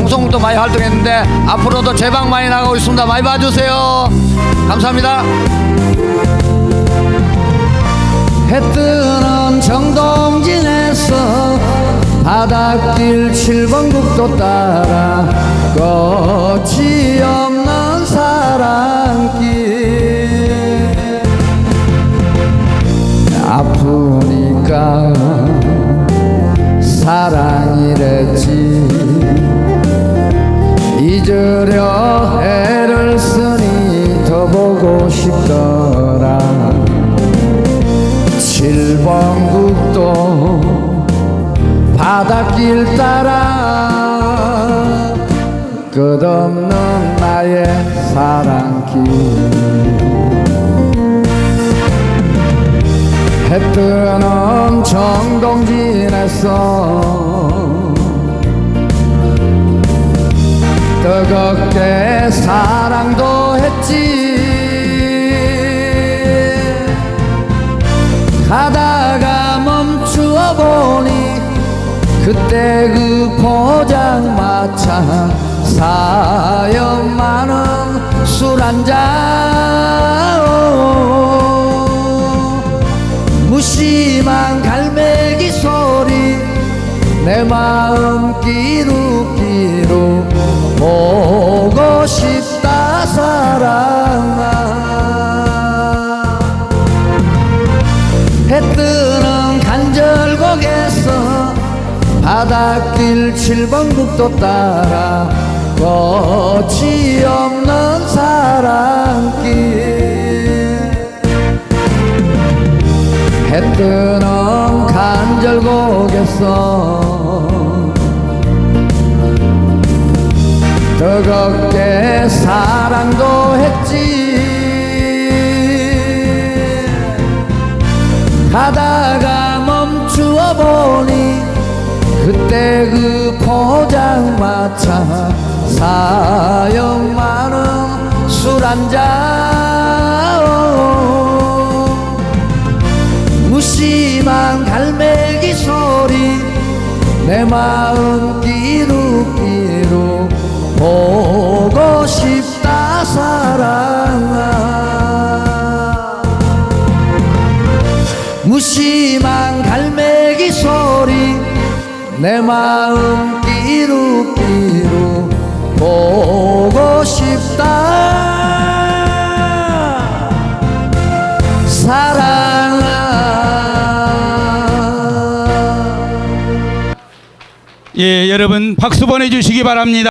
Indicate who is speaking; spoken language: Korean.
Speaker 1: 방송도 많이 활동했는데 앞으로도 제방 많이 나가고 있습니다. 많이 봐주세요. 감사합니다. 해 뜨는 정동진에서 바닷길 7번 국도 따라 끝이 없는 사랑길 아프니까 사랑이랬지 잊으려 애를 쓰니 더 보고 싶더라. 7번 국도 바닷길 따라 끝없는 나의 사랑길. 해 뜨는 정동진에서 뜨겁게 사랑도 했지. 가다가 멈추어 보니 그때 그 포장마차 사연 많은 술 한잔. 무심한 갈매기 소리 내 마음 끼룩끼룩 바닷길 7번 국도 따라 끝이 없는 사랑길. 해 뜨는 간절곡에서 뜨겁게 사랑도 했지 그 포장마차 사연 많은 술 한잔. 무심한 갈매기 소리 내 마음 끼룩끼룩 보고 싶다 사랑아. 무심한 갈매기 소리 내 마음 끼룩끼룩 보고 싶다 사랑아
Speaker 2: 예, 여러분 박수 보내주시기 바랍니다.